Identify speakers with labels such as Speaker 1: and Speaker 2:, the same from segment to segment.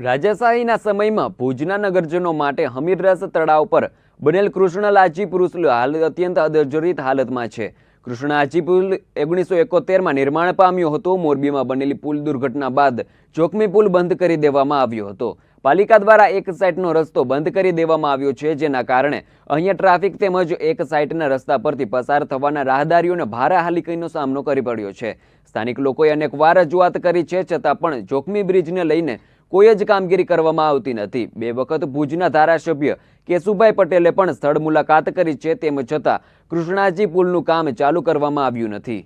Speaker 1: રાજાશાહીના સમયમાં ભુજના નગરજનો માટે હમીરરસ તળાવ પર બનેલ કૃષ્ણલાચી પુરુષ હાલ અત્યંત જર્જરિત હાલતમાં છે. કૃષ્ણાજી પુલ ઓગણીસો એકોતેરમાં નિર્માણ પામ્યો હતો. મોરબીમાં બનેલી પુલ દુર્ઘટના બાદ જોખમી પુલ બંધ કરી દેવામાં આવ્યો હતો. પાલિકા દ્વારા એક સાઈડનો રસ્તો બંધ કરી દેવામાં આવ્યો છે, જેના કારણે અહીંયા ટ્રાફિક તેમજ એક સાઈડના રસ્તા પરથી પસાર થવાના રાહદારીઓને ભારે હાલિકીનો સામનો કરી પડ્યો છે. સ્થાનિક લોકોએ અનેકવાર રજૂઆત કરી છે, છતાં પણ જોખમી બ્રિજને લઈને કોઈ જ કામગીરી કરવામાં આવતી નથી. બે વખત ભુજના ધારાસભ્ય કેશુભાઈ પટેલે પણ સ્થળ મુલાકાત કરી છે, તેમ છતાં કૃષ્ણાજી પુલનું કામ ચાલુ કરવામાં આવ્યું નથી.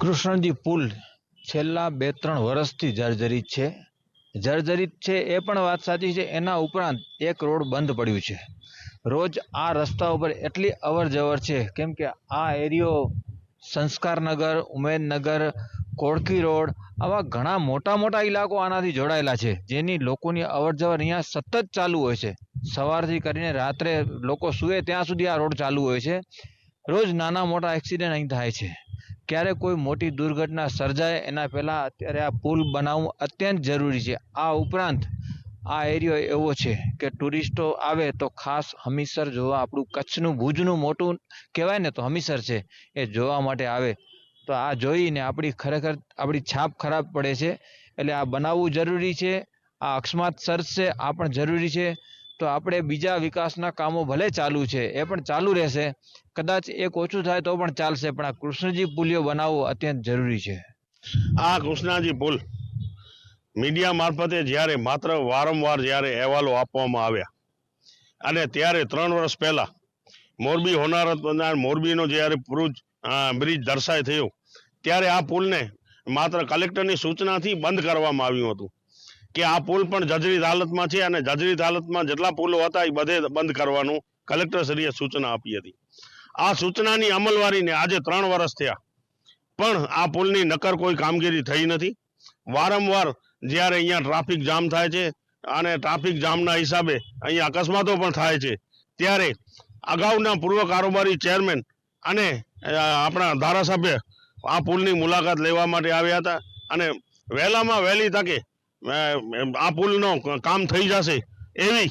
Speaker 2: કૃષ્ણજી પુલ છેલ્લા બે ત્રણ વર્ષથી જર્જરિત છે. જર્જરિત છે એ પણ વાત સાચી છે. એના ઉપરાંત એક રોડ બંધ પડ્યું છે. રોજ આ રસ્તા ઉપર એટલી અવર જવર છે. કેમ કે આ એરિયો સંસ્કારનગર ઉમેદનગર કોળકી રોડ આવા ઘણા મોટા મોટા ઇલાકો આનાથી જોડાયેલા છે. જેની લોકોની અવર જવર અહીંયા સતત ચાલુ હોય છે. સવારથી કરીને રાત્રે લોકો સૂએ ત્યાં સુધી આ રોડ ચાલુ હોય છે. રોજ નાના મોટા એક્સિડન્ટ અહીં થાય છે. ક્યારે કોઈ મોટી દુર્ઘટના સર્જાય એના પહેલાં અત્યારે આ પુલ બનાવવું અત્યંત જરૂરી છે. આ ઉપરાંત આ એરિયો એવો છે કે ટુરિસ્ટો આવે તો ખાસ હમીસર જોવા, આપણું કચ્છનું ભુજનું મોટું કહેવાય ને તો હમીસર છે, એ જોવા માટે આવે. તો આ જોઈને આપણી ખરેખર આપણી છાપ ખરાબ પડે છે. એટલે આ બનાવવું જરૂરી છે, આ અકસ્માત સર્જશે, આ પણ જરૂરી છે. તો આપણે બીજા વિકાસના કામો ભલે ચાલુ છે, એ પણ ચાલુ રહેશે. કદાચ એક ઓછું થાય તો પણ ચાલશે, પણ આ કૃષ્ણજી પુલિયો બનાવવો અત્યંત જરૂરી છે.
Speaker 3: આ કૃષ્ણાજી પુલ મીડિયા મારફતે જ્યારે માત્ર વારંવાર જ્યારે અહેવાલો આપવામાં આવ્યા અને ત્યારે ત્રણ વર્ષ પહેલા મોરબી હોનારત મોરબીનો જ્યારે પુરુજ બ્રિજ દર્શાય થયો, ત્યારે આ પુલને માત્ર કલેક્ટરની સૂચનાથી બંધ કરવામાં આવ્યું હતું. કે આ પુલ પણ જજરીત હાલતમાં છે અને જર્જરિત હાલતમાં જેટલા પુલો હતા એ બધે બંધ કરવાનું કલેક્ટરશ્રીએ સૂચના આપી હતી. આ સૂચનાની અમલવારીને આજે ત્રણ વર્ષ થયા. પણ આ પુલની નકર કોઈ કામગીરી થઈ નથી. વારંવાર જ્યારે અહીંયા ટ્રાફિક જામ થાય છે અને ટ્રાફિક જામના હિસાબે અહીંયા અકસ્માતો પણ થાય છે, ત્યારે અગાઉના પૂર્વ કારોબારી ચેરમેન અને આપણા ધારાસભ્ય આ પુલની મુલાકાત લેવા માટે આવ્યા હતા અને વહેલામાં વહેલી તકે આ પુલનો કામ થઈ જશે એવી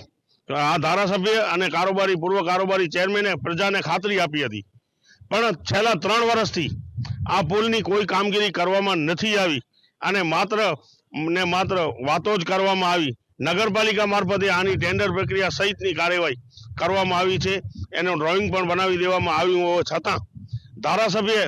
Speaker 3: આ ધારાસભ્ય અને કારોબારી, પૂર્વ કારોબારી ચેરમેને પ્રજાને ખાતરી આપી હતી. પણ છેલ્લા ત્રણ વર્ષથી આ પુલની કોઈ કામગીરી કરવામાં નથી આવી અને માત્ર, ને માત્ર વાતો જ કરવામાં આવી. નગરપાલિકા મારફતે આની ટેન્ડર પ્રક્રિયા સહિતની કાર્યવાહી કરવામાં આવી છે. એનું ડ્રોઈંગ પણ બનાવી દેવામાં આવ્યું હોવા છતાં ધારાસભ્ય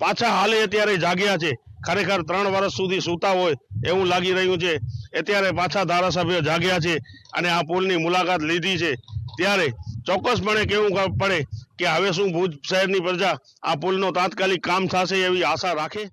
Speaker 3: પાછા હાલે અત્યારે જાગ્યા છે. ખરેખર ત્રણ વર્ષ સુધી સૂતા હોય એવું લાગી રહ્યું છે. અત્યારે પાછા ધારાસભ્ય જાગ્યા છે અને આ પુલની મુલાકાત લીધી છે. ત્યારે ચોક્કસપણે કેવું પડે કે હવે શું ભુજ શહેરની પ્રજા આ પુલનો તાત્કાલિક કામ થશે એવી આશા રાખે?